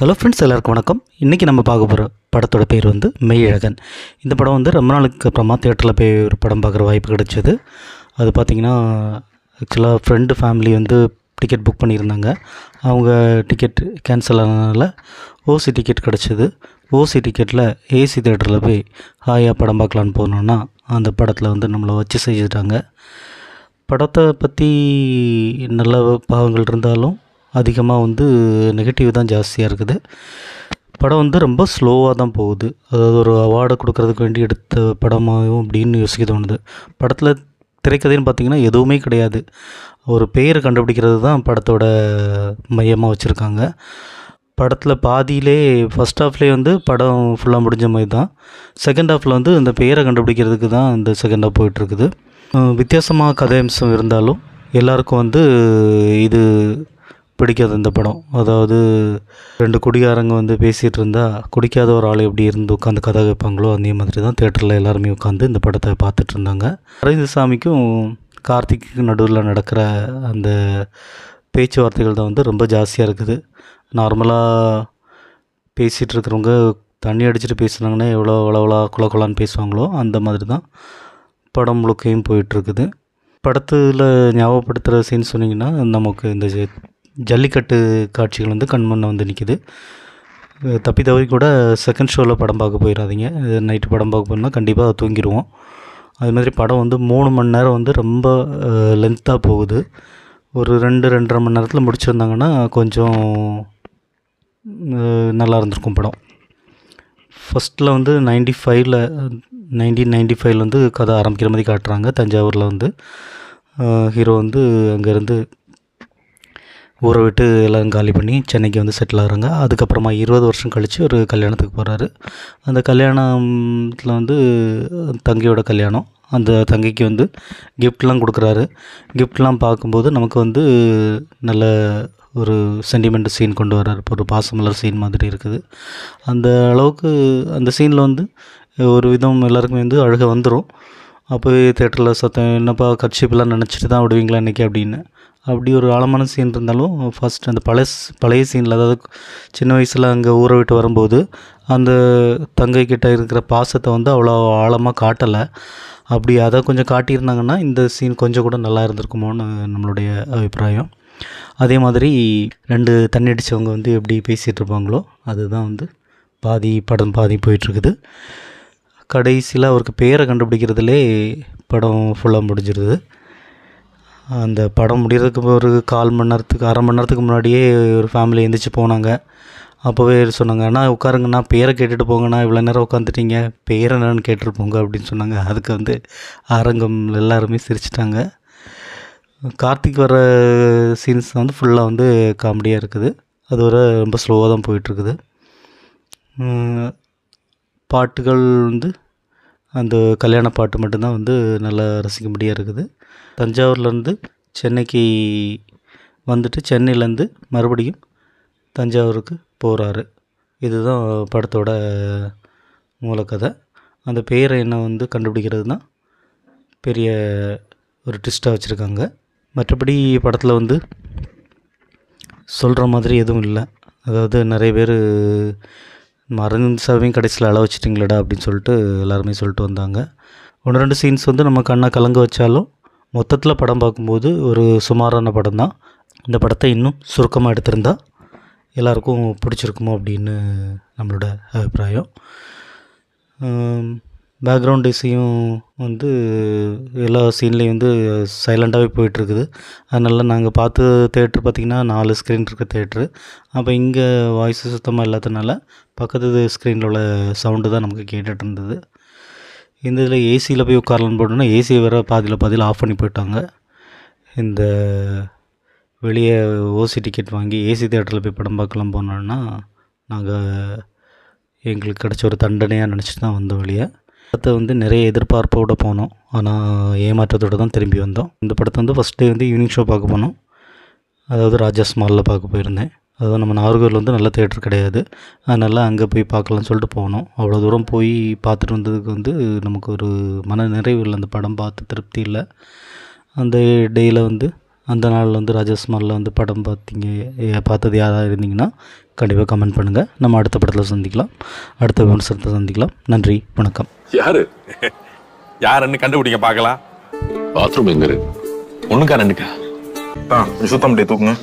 Hello friends எல்லாருக்கும் வணக்கம். இன்றைக்கி நம்ம பார்க்க போகிற படத்தோட பேர் வந்து மெய்யழகன். இந்த படம் வந்து ரொம்ப நாளுக்கு அப்புறமா தேட்டரில் போய் ஒரு படம் பார்க்குற வாய்ப்பு கிடைச்சது. அது பார்த்திங்கன்னா ஆக்சுவலாக ஃப்ரெண்டு ஃபேமிலி வந்து டிக்கெட் புக் பண்ணியிருந்தாங்க. அவங்க டிக்கெட் கேன்சல் ஆனதுனால ஓசி டிக்கெட் கிடச்சிது. ஓசி டிக்கெட்டில் ஏசி தேட்டரில் போய் ஹாயாக படம் பார்க்கலான்னு போனோன்னா அந்த படத்தில் வந்து நம்மளை வச்சு செஞ்சுட்டாங்க. படத்தை பற்றி நல்ல பாவங்கள் இருந்தாலும் அதிகமாக வந்து நெகட்டிவ் தான் ஜாஸ்தியாக இருக்குது. படம் வந்து ரொம்ப ஸ்லோவாக தான் போகுது. அதாவது ஒரு அவார்டு கொடுக்கறதுக்கு வேண்டி எடுத்த படமாகவும் அப்படின்னு யோசிக்க தோணுது. படத்தில் திரைக்கதைன்னு பார்த்திங்கன்னா எதுவுமே கிடையாது. ஒரு பெயரை கண்டுபிடிக்கிறது தான் படத்தோட மையமாக வச்சுருக்காங்க. படத்தில் பாதியிலே ஃபஸ்ட் ஹாஃப்லேயே வந்து படம் ஃபுல்லாக முடிஞ்ச மாதிரி தான். செகண்ட் ஹாஃபில் வந்து இந்த பெயரை கண்டுபிடிக்கிறதுக்கு தான் இந்த செகண்ட் ஹாஃப் போயிட்டுருக்குது. வித்தியாசமாக கதையம்சம் இருந்தாலும் எல்லாருக்கும் வந்து இது பிடிக்காது இந்த படம். அதாவது ரெண்டு குடிகாரங்க வந்து பேசிகிட்டு இருந்தால் குடிக்காத ஒரு ஆள் எப்படி இருந்து உட்காந்து கதை வைப்பாங்களோ அதே மாதிரி தான் தேட்டரில் எல்லாருமே உட்காந்து இந்த படத்தை பார்த்துட்டு இருந்தாங்க அரவிந்த் கார்த்திக்கு நடுவில் நடக்கிற அந்த பேச்சுவார்த்தைகள் தான் வந்து ரொம்ப ஜாஸ்தியாக இருக்குது. நார்மலாக பேசிகிட்டு இருக்கிறவங்க தண்ணி அடிச்சுட்டு பேசுனாங்கன்னா எவ்வளோ எவ்வளோ குல குலான்னு பேசுவாங்களோ அந்த மாதிரி தான் படம் முழுக்கையும் போயிட்டுருக்குது. படத்தில் ஞாபகப்படுத்துகிற சீன் சொன்னிங்கன்னா நமக்கு இந்த ஜல்லிக்கட்டு காட்சிகள் வந்து கண் வந்து நிற்கிது தப்பி தவறி கூட செகண்ட் ஷோவில் படம் பார்க்க போயிடாதீங்க நைட்டு படம் பார்க்க போனால் கண்டிப்பாக தூங்கிடுவோம். அது மாதிரி படம் வந்து மூணு மணி நேரம் வந்து ரொம்ப லென்த்தாக போகுது. ஒரு ரெண்டு ரெண்டரை மணி நேரத்தில் முடிச்சிருந்தாங்கன்னா கொஞ்சம் நல்லா இருந்திருக்கும் படம். ஃபஸ்ட்டில் வந்து நைன்டி ஃபைவ்ல நைன்டீன் நைன்டி ஃபைவ்ல வந்து கதை ஆரம்பிக்கிற மாதிரி காட்டுறாங்க தஞ்சாவூரில் வந்து. ஹீரோ வந்து அங்கேருந்து ஊரை விட்டு எல்லோரும் காலி பண்ணி சென்னைக்கு வந்து செட்டில் ஆகிறாங்க. அதுக்கப்புறமா இருபது வருஷம் கழித்து ஒரு கல்யாணத்துக்கு போகிறாரு அந்த கல்யாணத்தில் வந்து தங்கையோட கல்யாணம். அந்த தங்கைக்கு வந்து கிஃப்ட்லாம் கொடுக்குறாரு. கிஃப்ட்லாம் பார்க்கும்போது நமக்கு வந்து நல்ல ஒரு சென்டிமெண்ட் சீன் கொண்டு வர்றாரு. ஒரு பாசமலர் சீன் மாதிரி இருக்குது. அந்த அளவுக்கு அந்த சீனில் வந்து ஒரு விதம் எல்லாருக்குமே வந்து அழுக வந்துடும் அப்போ தேட்டரில் சத்தம் என்னப்பா கட்சிப்பெல்லாம் நினச்சிட்டு தான் விடுவீங்களா இன்றைக்கி அப்படின்னு. அப்படி ஒரு ஆழமான சீன் இருந்தாலும் ஃபஸ்ட் அந்த பழைய பழைய சீனில் அதாவது சின்ன வயசில் அங்கே ஊரை விட்டு வரும்போது அந்த தங்கை கிட்ட இருக்கிற பாசத்தை வந்து அவ்வளோ ஆழமாக காட்டலை. அப்படி அதை கொஞ்சம் காட்டியிருந்தாங்கன்னா இந்த சீன் கொஞ்சம் கூட நல்லா இருந்திருக்குமோன்னு நம்மளுடைய அபிப்பிராயம். அதே மாதிரி ரெண்டு தண்ணி அடித்தவங்க வந்து எப்படி பேசிகிட்டு இருப்பாங்களோ அதுதான் வந்து பாதி படம் பாதி போயிட்டுருக்குது. கடைசியில் அவருக்கு பேரை கண்டுபிடிக்கிறதுலே படம் ஃபுல்லாக முடிஞ்சிருது. அந்த படம் முடிகிறதுக்கு ஒரு கால் மணி நேரத்துக்கு அரை மணி நேரத்துக்கு முன்னாடியே ஒரு ஃபேமிலி எழுந்திரிச்சு போனாங்க. அப்போவே சொன்னாங்க அண்ணா உட்காருங்கண்ணா பேரை கேட்டுட்டு போங்கண்ணா இவ்வளோ நேரம் உட்காந்துட்டீங்க பேர் என்னன்னு கேட்டுட்டு போங்க அப்படின்னு சொன்னாங்க. அதுக்கு வந்து அரங்கம் எல்லாருமே சிரிச்சிட்டாங்க. கார்த்திக் வர சீன்ஸ் வந்து ஃபுல்லாக வந்து காமெடியாக இருக்குது. அது ஒரு ரொம்ப ஸ்லோவாக தான் போயிட்டுருக்குது. பாட்டுகள் வந்து அந்த கல்யாண பாட்டு மட்டும்தான் வந்து நல்லா ரசிக்கும்படியாக இருக்குது. தஞ்சாவூர்லேருந்து சென்னைக்கு வந்துட்டு சென்னையிலேருந்து மறுபடியும் தஞ்சாவூருக்கு போகிறாரு இதுதான் படத்தோட மூலக்கதை. அந்த பேரை என்ன வந்து கண்டுபிடிக்கிறது தான் பெரிய ஒரு ட்விஸ்ட்டாக வச்சுருக்காங்க. மற்றபடி படத்தில் வந்து சொல்கிற மாதிரி எதுவும் இல்லை. அதாவது நிறைய பேர் மறைந்த சாவையும் கடைசியில் அள வச்சிட்டிங்களடா அப்படின்னு சொல்லிட்டு எல்லாருமே சொல்லிட்டு வந்தாங்க. ஒன்று ரெண்டு சீன்ஸ் வந்து நம்ம கண்ணை கலங்க வச்சாலும் மொத்தத்தில் படம் பார்க்கும்போது ஒரு சுமாரான படம் தான் இந்த படத்தை இன்னும் சுருக்கமாக எடுத்திருந்தா எல்லாருக்கும் பிடிச்சிருக்குமோ அப்படின்னு நம்மளோட அபிப்பிராயம். பேக்ரவுண்ட் இசையும் வந்து எல்லா சீன்லேயும் வந்து சைலண்ட்டாகவே போயிட்டுருக்குது. அதனால் நாங்கள் பார்த்து தேட்ரு பார்த்திங்கன்னா நாலு ஸ்க்ரீன் இருக்க தேட்ரு அப்போ இங்கே வாய்ஸ் சுத்தமாக இல்லாததுனால பக்கத்து ஸ்க்ரீனில் உள்ள சவுண்டு தான் நமக்கு கேட்டுட்டு இருந்தது. இந்த இதில் ஏசியில் போய் உட்காரலான்னு போட்டோன்னா ஏசியை வேறு பாதியில் பாதியில் ஆஃப் பண்ணி போயிட்டாங்க. இந்த வெளியே ஓசி டிக்கெட் வாங்கி ஏசி தேட்டரில் போய் படம் பார்க்கலாம் போனோன்னா நாங்கள் எங்களுக்கு கிடச்ச ஒரு தண்டனையாக நினச்சிட்டு தான் வந்தோம் வெளியே. படத்தை வந்து நிறைய எதிர்பார்ப்போடு போனோம். ஆனால் ஏமாற்றத்தோடு தான் திரும்பி வந்தோம். இந்த படத்தை வந்து ஃபஸ்ட் டே வந்து ஈவினிங் ஷோ பார்க்க போனோம். அதாவது ராஜாஸ் மாலில் பார்க்க போயிருந்தேன். அதாவது நம்ம நாகர்கோவில் வந்து நல்ல தேட்டர் கிடையாது. அதனால் அங்கே போய் பார்க்கலாம்னு சொல்லிட்டு போனோம். அவ்வளோ தூரம் போய் பார்த்துட்டு வந்ததுக்கு வந்து நமக்கு ஒரு மன நிறைவு இல்லை. அந்த படம் பார்த்து திருப்தி இல்லை. அந்த டேயில் வந்து அந்த நாளில் வந்து ராஜாஸ் மாலில் வந்து படம் பார்த்தீங்க பார்த்தது யாராக இருந்தீங்கன்னா கண்டிப்பாக கமெண்ட் பண்ணுங்கள் நம்ம அடுத்த படத்தில் சந்திக்கலாம். அடுத்த விமர்சனத்தை சந்திக்கலாம். நன்றி வணக்கம். யாரு? யாருன்னு கண்டுபிடிங்க பார்க்கலாம். பாத்ரூம் எங்க இருக்கு? ஒண்ணுக்கா ரெண்டுக்கா? சுத்தம் தூக்குங்க.